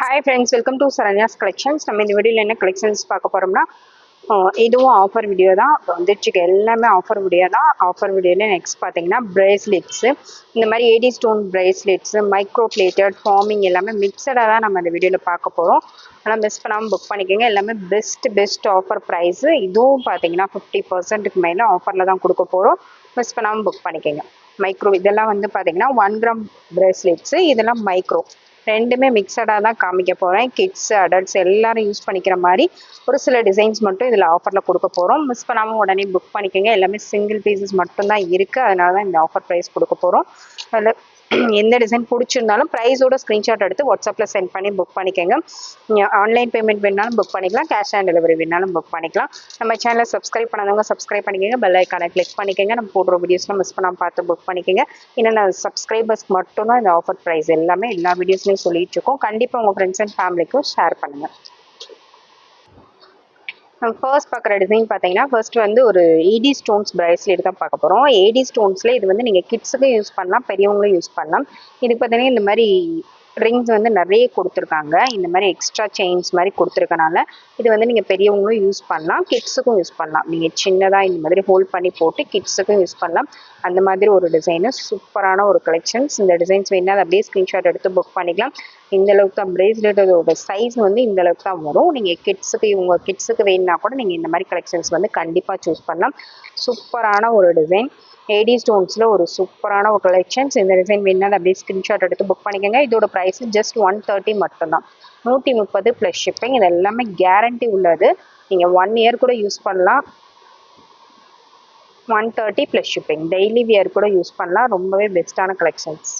Hi friends welcome to Saranya's collections நம்ம இந்த வீடியோவில் என்ன கலெக்ஷன்ஸ் பார்க்க போகிறோம்னா இதுவும் ஆஃபர் வீடியோ தான். இப்போ வந்துச்சு எல்லாமே ஆஃபர் வீடியோ தான். ஆஃபர் வீடியோவில் நெக்ஸ்ட் பார்த்தீங்கன்னா பிரேஸ்லெட்ஸு இந்த மாதிரி AD stone bracelets micro plated forming எல்லாமே மிக்சடாக தான் நம்ம இந்த வீடியோவில் பார்க்க போகிறோம் ஆனால் மிஸ் பண்ணாமல் புக் பண்ணிக்கோங்க. எல்லாமே பெஸ்ட் பெஸ்ட் ஆஃபர் ப்ரைஸு இதுவும் பார்த்தீங்கன்னா ஃபிஃப்டி பர்சன்ட்டுக்கு மேலே ஆஃபரில் தான் கொடுக்க போகிறோம் மிஸ் பண்ணாமல் புக் பண்ணிக்கோங்க. மைக்ரோ இதெல்லாம் வந்து பார்த்தீங்கன்னா ஒன் கிராம் பிரேஸ்லெட்ஸு இதெல்லாம் மைக்ரோ ரெண்டுமே மிக்சடாக தான் காமிக்க போகிறேன் கிட்ஸ் அடல்ட்ஸ் எல்லாரும் யூஸ் பண்ணிக்கிற மாதிரி ஒரு சில டிசைன்ஸ் மட்டும் இதில் ஆஃபரில் கொடுக்க போகிறோம் மிஸ் பண்ணாமல் உடனே புக் பண்ணிக்கோங்க. எல்லாமே சிங்கிள் பீசஸ் மட்டும்தான் இருக்குது அதனால தான் இந்த ஆஃபர் ப்ரைஸ் கொடுக்க போகிறோம் அதில் எந்த டிசைன் பிடிச்சிருந்தாலும் ப்ரைஸோட ஸ்க்ரீன்ஷாட் எடுத்து வாட்ஸ்அப்பில் சென்ட் பண்ணி புக் பண்ணிக்கோங்க. ஆன்லைன் பேமெண்ட் வேணாலும் புக் பண்ணிக்கலாம். கேஷ் ஆன் டெலிவரி வேணாலும் புக் பண்ணிக்கலாம். நம்ம சேனலை சப்ஸ்கிரைப் பண்ணாதவங்க சப்ஸ்கிரைப் பண்ணிக்கோங்க. பெல் ஐக்கானை கிளிக் பண்ணிக்கோங்க. நம்ம போடுற வீடியோஸ்லாம் மிஸ் பண்ணாமல் பார்த்து புக் பண்ணிக்கோங்க. என்னென்ன சப்ஸ்கிரைபர்ஸ்க்கு மட்டும்தான் இந்த ஆஃபர் ப்ரைஸ் எல்லாமே எல்லா வீடியோஸ்லையும் சொல்லிட்டு இருக்கோம். கண்டிப்பாக உங்கள் ஃப்ரெண்ட்ஸ் அண்ட் ஃபேமிலிக்கும் ஷேர் பண்ணுங்கள் நம்ம ஃபர்ஸ்ட் பார்க்குற டிசைன் பார்த்தீங்கன்னா ஃபர்ஸ்ட் வந்து ஒரு ஏடி ஸ்டோன்ஸ் பிரேஸ்லெட் தான் பார்க்க போகிறோம் ஏடி ஸ்டோன்ஸில் இது வந்து நீங்கள் கிட்ஸுக்கும் யூஸ் பண்ணலாம் பெரியவங்களும் யூஸ் பண்ணலாம். இதுக்கு பார்த்தீங்கன்னா இந்த மாதிரி ரிங்ஸ் வந்து நிறைய கொடுத்துருக்காங்க. இந்த மாதிரி எக்ஸ்ட்ரா செயின்ஸ் மாதிரி கொடுத்துருக்கனால இது வந்து நீங்கள் பெரியவங்களும் யூஸ் பண்ணலாம் கிட்ஸுக்கும் யூஸ் பண்ணலாம். நீங்கள் சின்னதாக இந்த மாதிரி ஹோல்ட் பண்ணி போட்டு கிட்ஸுக்கும் யூஸ் பண்ணலாம். அந்த மாதிரி ஒரு டிசைனு சூப்பரான ஒரு கலெக்ஷன்ஸ் இந்த டிசைன்ஸ் வேணால் அதை அப்படியே ஸ்க்ரீன்ஷாட் எடுத்து புக் பண்ணிக்கலாம். இந்த அளவுக்கு தான் பிரேஸ்லெட்டோட சைஸ் வந்து இந்த அளவுக்கு தான் வரும். நீங்கள் கிட்ஸுக்கு இவங்க கிட்ஸுக்கு வேணும்னா கூட நீங்கள் இந்த மாதிரி கலெக்ஷன்ஸ் வந்து கண்டிப்பாக சூஸ் பண்ணலாம். சூப்பரான ஒரு டிசைன் ஏடி ஸ்டோன்ஸில் ஒரு சூப்பரான ஒரு கலெக்ஷன்ஸ் இந்த டிசைன் வேணாலும் அப்படியே ஸ்க்ரீன்ஷாட் எடுத்து புக் பண்ணிக்கோங்க. இதோட ப்ரைஸ் ஜஸ்ட் ஒன் தேர்ட்டி மட்டும்தான். நூற்றி முப்பது ப்ளஸ் ஷிப்பிங் இது எல்லாமே கேரண்டி உள்ளது. நீங்கள் ஒன் இயர் கூட யூஸ் பண்ணலாம். One thirty plus shipping daily wear கூட யூஸ் பண்ணலாம். ரொம்பவே பெஸ்ட்டான கலெக்ஷன்ஸ்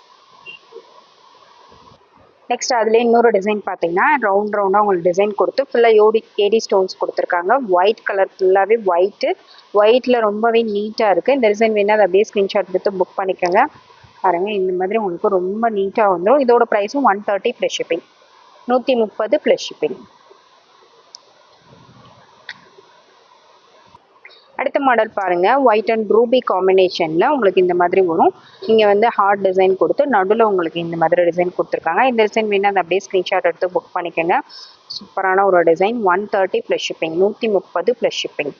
நெக்ஸ்ட் அதுலேயே இன்னொரு டிசைன் பார்த்தீங்கன்னா ரவுண்ட் ரவுண்டாக உங்களுக்கு டிசைன் கொடுத்து ஃபுல்லாக யோடி ஏடி ஸ்டோன்ஸ் கொடுத்துருக்காங்க. ஒயிட் கலர் ஃபுல்லாகவே ஒயிட்டு ஒயிட்டில் ரொம்பவே நீட்டாக இருக்குது இந்த டிசைன் வேணால் அதை அப்படியே ஸ்க்ரீன்ஷாட் எடுத்து புக் பண்ணிக்கோங்க. பாருங்க இந்த மாதிரி உங்களுக்கு ரொம்ப நீட்டாக வந்துடும் இதோட ப்ரைஸும் ஒன் தேர்ட்டி ப்ளஸ் ஷிப்பிங் நூற்றி முப்பது ப்ளஸ் ஷிப்பிங் அடுத்த மாடல் பாருங்க ஒயிட் அண்ட் ரூபி காம்பினேஷனில் உங்களுக்கு இந்த மாதிரி வரும். இங்கே வந்து ஹார்ட் டிசைன் கொடுத்து நடுவில் உங்களுக்கு இந்த மாதிரி டிசைன் கொடுத்துருக்காங்க. இந்த டிசைன் வேணால் அதை அப்படியே ஸ்க்ரீன்ஷாட் எடுத்து புக் பண்ணிக்கோங்க. சூப்பரான ஒரு design one thirty plus shipping நூற்றி முப்பது ப்ளஸ் ஷிப்பிங்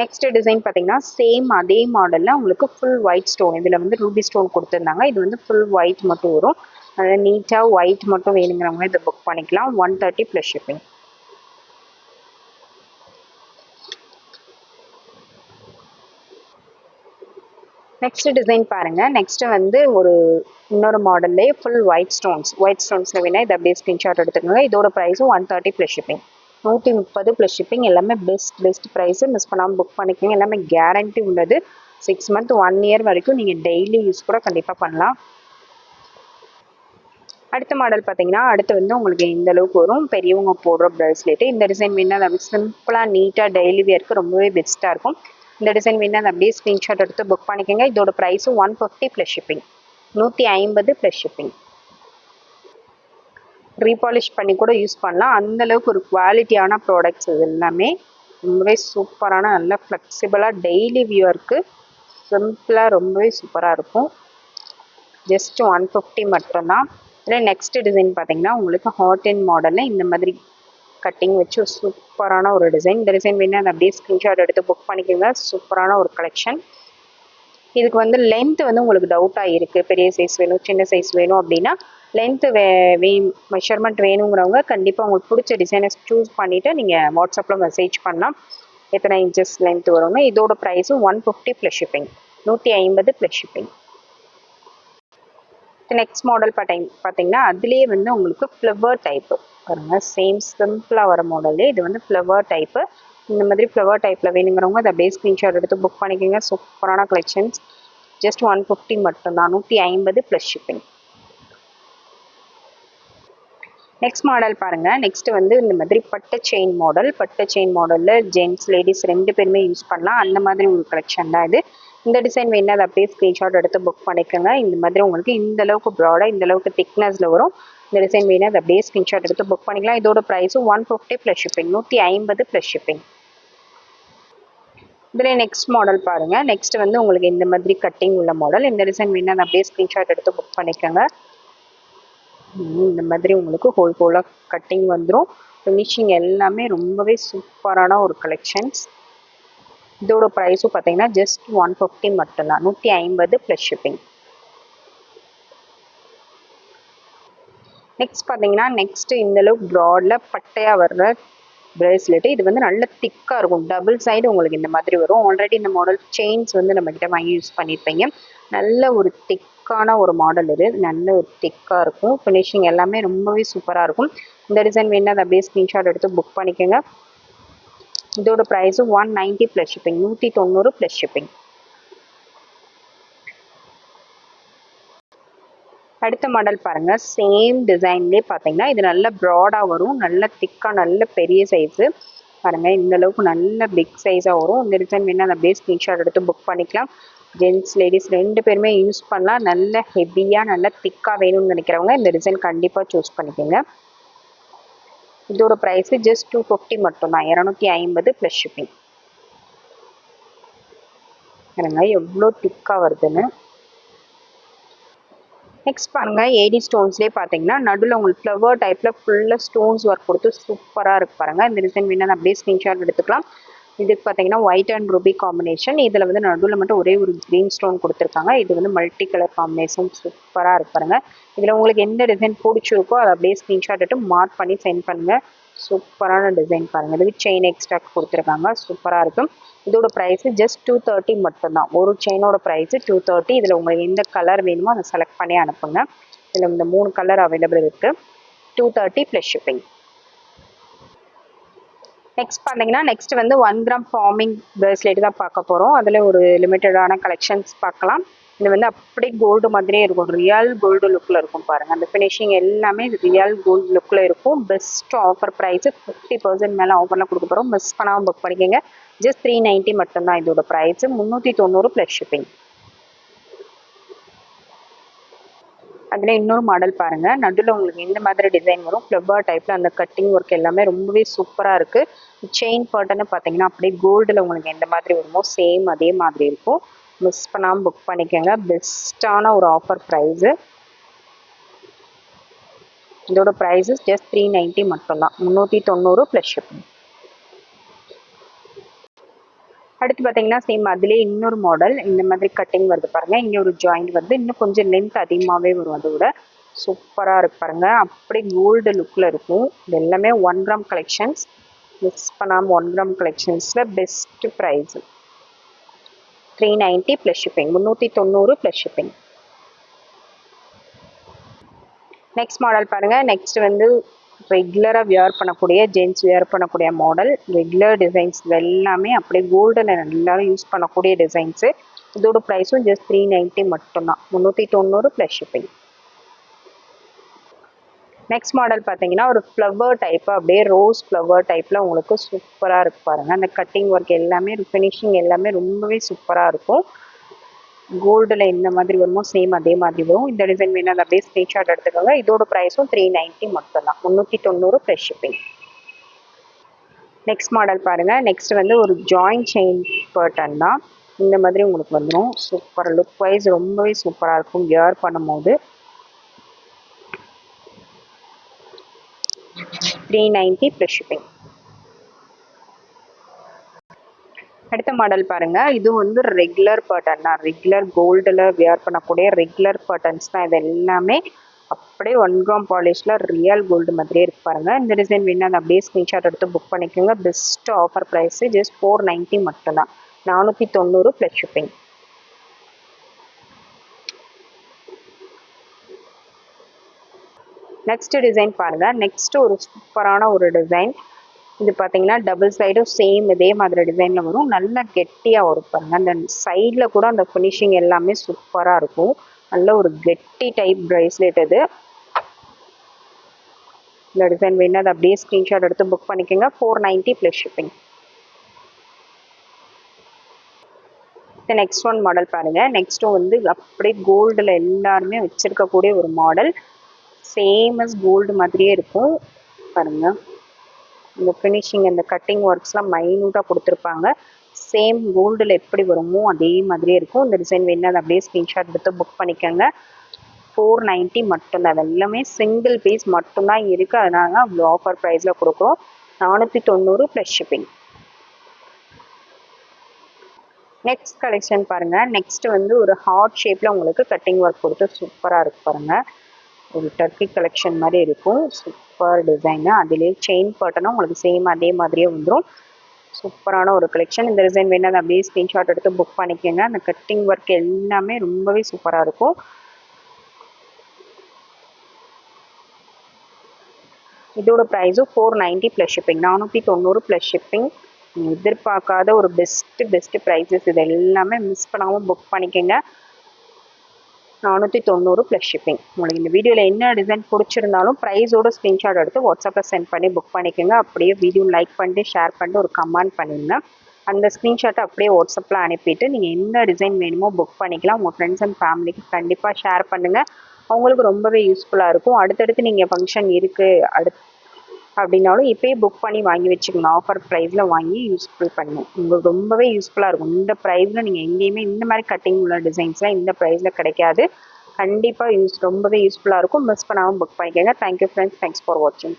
நெக்ஸ்ட் டிசைன் பார்த்தீங்கன்னா சேம் அதே மாடலில் உங்களுக்கு ஃபுல் ஒயிட் ஸ்டோன் இதில் வந்து ரூபி ஸ்டோன் கொடுத்துருந்தாங்க. இது வந்து ஃபுல் ஒயிட் மட்டும் வரும். அதில் நீட்டாக ஒயிட் மட்டும் வேணுங்கிறவங்க இதை புக் பண்ணிக்கலாம். One thirty plus shipping next design பாருங்க. நெக்ஸ்ட் வந்து ஒரு இன்னொரு மாடல்லே ஃபுல் ஒயிட் ஸ்டோன்ஸ் ஒயிட் ஸ்டோன்ஸில் வேணால் இதை அப்படியே ஸ்க்ரீன்ஷாட் எடுத்துக்கோங்க. இதோட ப்ரைஸும் ஒன் தேர்ட்டி ப்ளஸ் ஷிப்பிங் நூற்றி முப்பது ப்ளஸ் ஷிப்பிங் எல்லாமே பெஸ்ட் பெஸ்ட் ப்ரைஸு மிஸ் பண்ணாமல் புக் பண்ணிக்கோங்க. எல்லாமே கேரண்டி உள்ளது. சிக்ஸ் மந்த் ஒன் இயர் வரைக்கும் நீங்கள் டெய்லி யூஸ் கூட கண்டிப்பாக பண்ணலாம். அடுத்த மாடல் பார்த்தீங்கன்னா அடுத்து வந்து உங்களுக்கு இந்த அளவுக்கு வரும். பெரியவங்க போடுற ப்ரேஸ்லெட்டு இந்த டிசைன் வேணால் அது சிம்பிளாக நீட்டாக டெய்லி வியருக்கு ரொம்பவே பெஸ்ட்டாக இருக்கும். இந்த டிசைன் வேணால் அது அப்படியே ஸ்க்ரீன்ஷாட் எடுத்து புக் பண்ணிக்கோங்க. இதோட ப்ரைஸும் ஒன் ஃபிஃப்டி ப்ளஸ் ஷிப்பிங் நூற்றி ஐம்பது ப்ளஸ் ஷிப்பிங் ரீபாலிஷ் பண்ணி கூட யூஸ் பண்ணலாம். அந்தளவுக்கு ஒரு குவாலிட்டியான ப்ராடக்ட்ஸ் இது எல்லாமே. ரொம்பவே சூப்பரான நல்ல ஃப்ளெக்சிபிளாக டெய்லி வியூவருக்கு சிம்பிளாக ரொம்பவே சூப்பராக இருக்கும். ஜஸ்ட் ஒன் ஃபிஃப்டி மட்டும்தான். இதில் நெக்ஸ்ட் டிசைன் பார்த்தீங்கன்னா உங்களுக்கு ஹாட் அண்ட் மாடலில் இந்த மாதிரி கட்டிங் வச்சு ஒரு சூப்பரான ஒரு டிசைன் இந்த டிசைன் வேணும் அதை அப்படியே ஸ்க்ரீன்ஷாட் எடுத்து புக் பண்ணிக்கோங்க. சூப்பரான ஒரு கலெக்ஷன் இதுக்கு வந்து லென்த் வந்து உங்களுக்கு டவுட்டாக இருக்குது பெரிய சைஸ் வேணும் சின்ன சைஸ் வேணும் அப்படின்னா லென்த்து வே வே மெஷர்மெண்ட் வேணுங்கிறவங்க கண்டிப்பாக உங்களுக்கு பிடிச்ச டிசைனை சூஸ் பண்ணிவிட்டு நீங்கள் வாட்ஸ்அப்பில் மெசேஜ் பண்ணலாம் எத்தனை இன்ச்சஸ் லென்த் வரும்னு இதோட ப்ரைஸும் ஒன் ஃபிஃப்டி ப்ளஸ் ஷிப்பிங் நூற்றி ஐம்பது ப்ளஸ் ஷிப்பிங் நெக்ஸ்ட் மாடல் பார்த்தீங்க பார்த்தீங்கன்னா அதுலேயே வந்து உங்களுக்கு ஃப்ளவர் டைப்பு பாருங்க சேம் சிம்பிளாக வர மாடல்லே இது. வந்து ஃப்ளவர் டைப்பு இந்த மாதிரி ஃப்ளவர் டைப்பில் வேணுங்கிறவங்க அதை அப்படியே ஸ்க்ரீன்ஷாட் எடுத்து புக் பண்ணிக்கோங்க. சூப்பரான கலெக்ஷன்ஸ் ஜஸ்ட் ஒன் ஃபிஃப்டி மட்டும்தான் நூற்றி ஐம்பது ப்ளஸ் ஷிப்பிங் நெக்ஸ்ட் மாடல் பாருங்க. நெக்ஸ்ட் வந்து இந்த மாதிரி பட்டு செயின் மாடல் பட்டு செயின் மாடலில் ஜென்ட்ஸ் லேடிஸ் ரெண்டு பேருமே யூஸ் பண்ணலாம். அந்த மாதிரி ஒரு கலெக்ஷன் தான் இது. இந்த டிசைன் வேணா அதை அப்படியே ஸ்க்ரீன்ஷாட் எடுத்து புக் பண்ணிக்கோங்க. இந்த மாதிரி உங்களுக்கு இந்த அளவுக்கு ப்ராடாக இந்த அளவுக்கு திக்னஸில் வரும். இந்த டிசைன் வேணா அதை அப்படியே ஸ்க்ரீன்ஷாட் எடுத்து புக் பண்ணிக்கலாம். இதோட ப்ரைஸும் ஒன் ஃபிஃப்டி ப்ளஸ் ஷிப்பிங் நூற்றி ஐம்பது ப்ளஸ் ஷிப்பிங் இதில் நெக்ஸ்ட் மாடல் பாருங்கள் நெக்ஸ்ட் வந்து உங்களுக்கு இந்த மாதிரி கட்டிங் உள்ள மாடல் இந்த டிசைன் வேணால் அதை அப்படியே ஸ்க்ரீன்ஷாட் எடுத்து புக் பண்ணிக்கோங்க. இந்த மாதிரி உங்களுக்கு ஹோல் ஹோலாக கட்டிங் வந்துடும் ஃபினிஷிங் எல்லாமே ரொம்பவே சூப்பரான ஒரு கலெக்ஷன்ஸ் இதோட ப்ரைஸும் பார்த்தீங்கன்னா ஜஸ்ட் ஒன் ஃபிஃப்டி மட்டும்தான். நூற்றி ஐம்பது ப்ளஸ் ஷிப்பிங் நெக்ஸ்ட் பார்த்தீங்கன்னா நெக்ஸ்ட்டு இந்தளவுக்கு ப்ராடில் பட்டையாக வர்ற பிரேஸ்லெட்டு இது வந்து நல்ல திக்காக இருக்கும். டபுள் சைடு உங்களுக்கு இந்த மாதிரி வரும். ஆல்ரெடி இந்த மாடல் செயின்ஸ் வந்து நம்மக்கிட்ட வாங்கி யூஸ் பண்ணியிருப்பீங்க நல்ல ஒரு திக்கான ஒரு மாடல் இது. நல்ல ஒரு திக்காக இருக்கும். ஃபினிஷிங் எல்லாமே ரொம்பவே சூப்பராக இருக்கும். இந்த டிசைன் வேணும் அதை அப்படியே ஸ்க்ரீன்ஷாட் எடுத்து புக் பண்ணிக்கோங்க. இதோட ப்ரைஸும் ஒன் நைன்ட்டி ப்ளஸ் ஷிப்பிங் நூற்றி தொண்ணூறு ப்ளஸ் ஷிப்பிங் அடுத்த மாடல் பாருங்கள் சேம் டிசைன்லேயே பார்த்தீங்கன்னா இது நல்ல ப்ராடாக வரும் நல்ல திக்காக நல்ல பெரிய சைஸு பாருங்கள் இந்த அளவுக்கு நல்ல பிக் சைஸாக வரும். இந்த டிசைன் வேணால் அந்த பேஸ் ஸ்க்ரீன்ஷாட் எடுத்து புக் பண்ணிக்கலாம். ஜென்ட்ஸ் லேடிஸ் ரெண்டு பேருமே யூஸ் பண்ணலாம். நல்ல ஹெவியாக நல்ல திக்காக வேணும்னு நினைக்கிறவங்க இந்த டிசைன் கண்டிப்பாக சூஸ் பண்ணிக்கோங்க. இதோட ப்ரைஸு ஜஸ்ட் டூ ஃபிஃப்டி மட்டும்தான். இரநூத்தி ஐம்பது ப்ளஸ் ஷிப்பிங் எவ்வளோ திக்காக வருதுன்னு. நெக்ஸ்ட் பாருங்கள் ஏடி ஸ்டோன்ஸ்லேயே பார்த்தீங்கன்னா நடுவில் உங்களுக்கு ஃப்ளவர் டைப்பில் ஃபுல்லாக ஸ்டோன்ஸ் ஒர்க் கொடுத்து சூப்பராக இருக்கு பாருங்கள் இந்த டிசைன் வேணால் அப்படியே ஸ்க்ரீன்ஷாட் எடுத்துக்கலாம். இதுக்கு பார்த்தீங்கன்னா ஒயிட் அண்ட் ரூபி காம்பினேஷன் இதில் வந்து நடுவில் மட்டும் ஒரே ஒரு க்ரீன் ஸ்டோன் கொடுத்துருக்காங்க. இது வந்து மல்டி கலர் காம்பினேஷன் சூப்பராக இருக்கு பாருங்க. இதில் உங்களுக்கு எந்த டிசைன் பிடிச்சிருக்கோ அதை அப்படியே ஸ்க்ரீன்ஷாட் எடுத்து மார்க் பண்ணி சென்ட் பண்ணுங்கள் சூப்பரான டிசைன் பாருங்கள் இதுக்கு செயின் எக்ஸ்ட்ரா கொடுத்துருக்காங்க. சூப்பராக இருக்கும். இதோட ப்ரைஸு ஜஸ்ட் டூ தேர்ட்டி மட்டும்தான். ஒரு செயினோட ப்ரைஸு டூ தேர்ட்டி இதில் உங்களுக்கு எந்த கலர் வேணுமோ அதை செலக்ட் பண்ணி அனுப்புங்க. இதில் இந்த மூணு கலர் அவைலபிள் இருக்குது two thirty plus shipping next பார்த்தீங்கன்னா நெக்ஸ்ட் வந்து ஒன் கிராம் ஃபார்மிங் பிரேஸ்லெட் தான் பார்க்க போகிறோம் அதில் ஒரு லிமிட்டடான கலெக்ஷன்ஸ் பார்க்கலாம். இது வந்து அப்படி கோல்டு மாதிரியே இருக்கும். ரியல் கோல்டு லுக்கில் இருக்கும் பாருங்கள் அந்த ஃபினிஷிங் எல்லாமே ரியல் கோல்டு லுக்கில் இருக்கும். Best offer price fifty percent மேலே ஆஃபரில் கொடுக்க போகிறோம் மிஸ் பண்ணாமல் புக் பண்ணிக்கோங்க. ஜஸ்ட் த்ரீ நைன்ட்டி மட்டும்தான் இதோட ப்ரைஸு முந்நூற்றி தொண்ணூறு ப்ளஸ் ஷிப்பிங் அதில் இன்னொரு மாடல் பாருங்கள் நடுவில் உங்களுக்கு இந்த மாதிரி டிசைன் வரும். ஃப்ளவர் டைப்பில் அந்த கட்டிங் ஒர்க் எல்லாமே ரொம்பவே சூப்பராக இருக்குது செயின் பர்ட்டன்னு பார்த்தீங்கன்னா அப்படியே கோல்டில் உங்களுக்கு எந்த மாதிரி வருமோ சேம் அதே மாதிரி இருக்கும். மிஸ் பண்ணாமல் புக் பண்ணிக்கோங்க. பெஸ்ட்டான ஒரு ஆஃபர் ப்ரைஸு இதோட ப்ரைஸஸ் ஜஸ்ட் த்ரீ நைன்ட்டி மட்டும்தான். முந்நூற்றி தொண்ணூறு ப்ளஸ் ஷிப்பிங் அடுத்து பார்த்தீங்கன்னா சேம் அதுலேயே இன்னொரு மாடல் இந்த மாதிரி கட்டிங் வருது பாருங்கள் இங்கே ஒரு ஜாயிண்ட் வந்து இன்னும் கொஞ்சம் லென்த் அதிகமாகவே வரும் அதோட சூப்பராக இருக்கு பாருங்கள் அப்படியே கோல்டு லுக்கில் இருக்கும். இது எல்லாமே ஒன் கிராம் கலெக்ஷன்ஸ் மிஸ் பண்ணாமல் one gram கலெக்ஷன்ஸில் best price three ninety plus shipping முந்நூற்றி தொண்ணூறு ப்ளஸ் ஷிப்பிங் நெக்ஸ்ட் மாடல் பாருங்கள் நெக்ஸ்ட் வந்து ரெகுலராக வியர் பண்ணக்கூடிய ஜென்ஸ் வியர் பண்ணக்கூடிய மாடல் ரெகுலர் டிசைன்ஸ் எல்லாமே அப்படியே கோல்டன் எல்லாரும் யூஸ் பண்ணக்கூடிய டிசைன்ஸு இதோட ப்ரைஸும் ஜஸ்ட் த்ரீ நைன்ட்டி மட்டும்தான். முந்நூற்றி தொண்ணூறு ப்ளஸ் ஷிப்பிங் நெக்ஸ்ட் மாடல் பார்த்தீங்கன்னா ஒரு ஃப்ளவர் டைப்பு அப்படியே ரோஸ் ஃப்ளவர் டைப்பில் உங்களுக்கு சூப்பராக இருக்கு பாருங்கள் அந்த கட்டிங் ஒர்க் எல்லாமே ஃபினிஷிங் எல்லாமே ரொம்பவே சூப்பராக இருக்கும். கோல்டில் இந்த மாதிரி வருமோ சேம் அதே மாதிரி வரும். இந்த டிசைன் வேணும் அதை அப்படியே ஸ்க்ரீன்ஷாட் எடுத்துக்கோங்க. இதோட ப்ரைஸும் த்ரீ நைன்ட்டி மட்டும் தான் முந்நூற்றி தொண்ணூறு ப்ளஸ் ஷிப்பிங் நெக்ஸ்ட் மாடல் பாருங்கள் நெக்ஸ்ட் வந்து ஒரு ஜாயிண்ட் செயின் பர்டன் தான். இந்த மாதிரி உங்களுக்கு வந்துடும் சூப்பர் லுக் வைஸ் ரொம்பவே சூப்பராக இருக்கும். வியர் பண்ணும்போது. த்ரீ நைன்ட்டி ப்ளஸ் ஷிப்பிங் அடுத்த மாடல் பாருங்க. இது வந்து ரெகுலர் பட்டன் தான். ரெகுலர் கோல்டில் வியர் பண்ணக்கூடிய ரெகுலர் பட்டன்ஸ் தான் இது எல்லாமே. அப்படியே ஒன் கிராம் பாலிஷில் ரியல் கோல்டு மாதிரியே இருக்கு பாருங்க. இந்த டிசைன் வேணும் அதை அப்படியே ஸ்க்ரீன்ஷாட் எடுத்து புக் பண்ணிக்கோங்க. Best offer price just four ninety மட்டும்தான். நானூற்றி தொண்ணூறு ப்ளஸ் ஷிப்பிங் நெக்ஸ்ட் டிசைன் பாருங்கள் நெக்ஸ்ட் ஒரு சூப்பரான ஒரு டிசைன் இது பார்த்தீங்கன்னா டபுள் சைடும் சேம் இதே மாதிரி டிசைனில் வரும். நல்லா கெட்டியாக வரும் பாருங்கள் அந்த சைடில் கூட அந்த ஃபினிஷிங் எல்லாமே சூப்பராக இருக்கும். நல்ல ஒரு கெட்டி டைப் ப்ரைஸ்லெட் இது. இந்த டிசைன் வேணும் அதை அப்படியே ஸ்க்ரீன்ஷாட் எடுத்து புக் பண்ணிக்கோங்க. Four ninety plus shipping next one model பாருங்கள் நெக்ஸ்ட்டும் வந்து அப்படியே கோல்டில் எல்லாருமே வச்சுருக்கக்கூடிய ஒரு மாடல் சேமஸ் கோல்டு மாதிரியே இருக்கும். பாருங்கள் இந்த ஃபினிஷிங் இந்த கட்டிங் ஒர்க்ஸ்லாம் மைனூட்டாக கொடுத்துருப்பாங்க. சேம் கோல்டில் எப்படி வருமோ அதே மாதிரியே இருக்கும். இந்த டிசைன் வேணும் அதை அப்படியே ஸ்க்ரீன்ஷாட் எடுத்து புக் பண்ணிக்கோங்க. ஃபோர் நைன்ட்டி மட்டும்தான். அது எல்லாமே சிங்கிள் பீஸ் மட்டும்தான் இருக்குது அதனால தான் அவ்வளோ ஆஃபர் ப்ரைஸில் கொடுக்குறோம். நானூற்றி தொண்ணூறு ப்ளஸ் ஷிப்பிங் நெக்ஸ்ட் கலெக்ஷன் பாருங்கள் நெக்ஸ்ட் வந்து ஒரு ஹார்ட் ஷேப்பில் உங்களுக்கு கட்டிங் ஒர்க் கொடுத்து சூப்பராக இருக்கு பாருங்கள் ஒரு டர்க்கி கலெக்ஷன் மாதிரி இருக்கும். சூப்பர் டிசைனு அதிலே செயின் பட்டனும் உங்களுக்கு சேம் அதே மாதிரியே வந்துடும் சூப்பரான ஒரு கலெக்ஷன் இந்த டிசைன் வேணும் அதை அப்படியே ஸ்க்ரீன்ஷாட் எடுத்து புக் பண்ணிக்கோங்க. அந்த கட்டிங் ஒர்க் எல்லாமே ரொம்பவே சூப்பராக இருக்கும். இதோட ப்ரைஸும் ஃபோர் நைன்ட்டி ப்ளஸ் ஷிப்பிங் நானூற்றி தொண்ணூறு ப்ளஸ் ஷிப்பிங் எதிர்பார்க்காத ஒரு பெஸ்ட்டு பெஸ்ட்டு ப்ரைஸஸ் இது எல்லாமே மிஸ் பண்ணாமல் புக் பண்ணிக்கோங்க. நானூற்றி தொண்ணூறு ப்ளஸ் ஷிப்பிங் உங்களுக்கு இந்த வீடியோவில் என்ன டிசைன் பிடிச்சிருந்தாலும் ப்ரைஸோட ஸ்க்ரீன்ஷாட் எடுத்து வாட்ஸ்அப்பில் சென்ட் பண்ணி புக் பண்ணிக்கோங்க. அப்படியே வீடியோ லைக் பண்ணிட்டு ஷேர் பண்ணிட்டு ஒரு கமெண்ட் பண்ணிடுங்க அந்த ஸ்க்ரீன்ஷாட்டை அப்படியே வாட்ஸ்அப்பில் அனுப்பிட்டு நீங்கள் எந்த டிசைன் வேணுமோ புக் பண்ணிக்கலாம். உங்கள் ஃப்ரெண்ட்ஸ் அண்ட் ஃபேமிலிக்கு கண்டிப்பாக ஷேர் பண்ணுங்கள் அவங்களுக்கு ரொம்பவே யூஸ்ஃபுல்லாக இருக்கும். அடுத்தடுத்து நீங்கள் ஃபங்க்ஷன் இருக்குது அடுத்து அப்படின்னாலும் இப்போயே புக் பண்ணி வாங்கி வச்சுக்கணும். ஆஃபர் ப்ரைஸில் வாங்கி யூஸ்ஃபுல் பண்ணுங்க உங்களுக்கு ரொம்பவே யூஸ்ஃபுல்லாக இருக்கும். இந்த ப்ரைஸில் நீங்கள் எங்கேயுமே இந்த மாதிரி கட்டிங் உள்ள டிசைன்ஸ்லாம் இந்த ப்ரைஸில் கிடைக்காது. கண்டிப்பாக யூஸ் ரொம்பவே யூஸ்ஃபுல்லாக இருக்கும். மிஸ் பண்ணாமல் புக் பண்ணிக்கோங்க. தேங்க்யூ ஃப்ரெண்ட்ஸ் தேங்க்ஸ் ஃபார் வாட்சிங்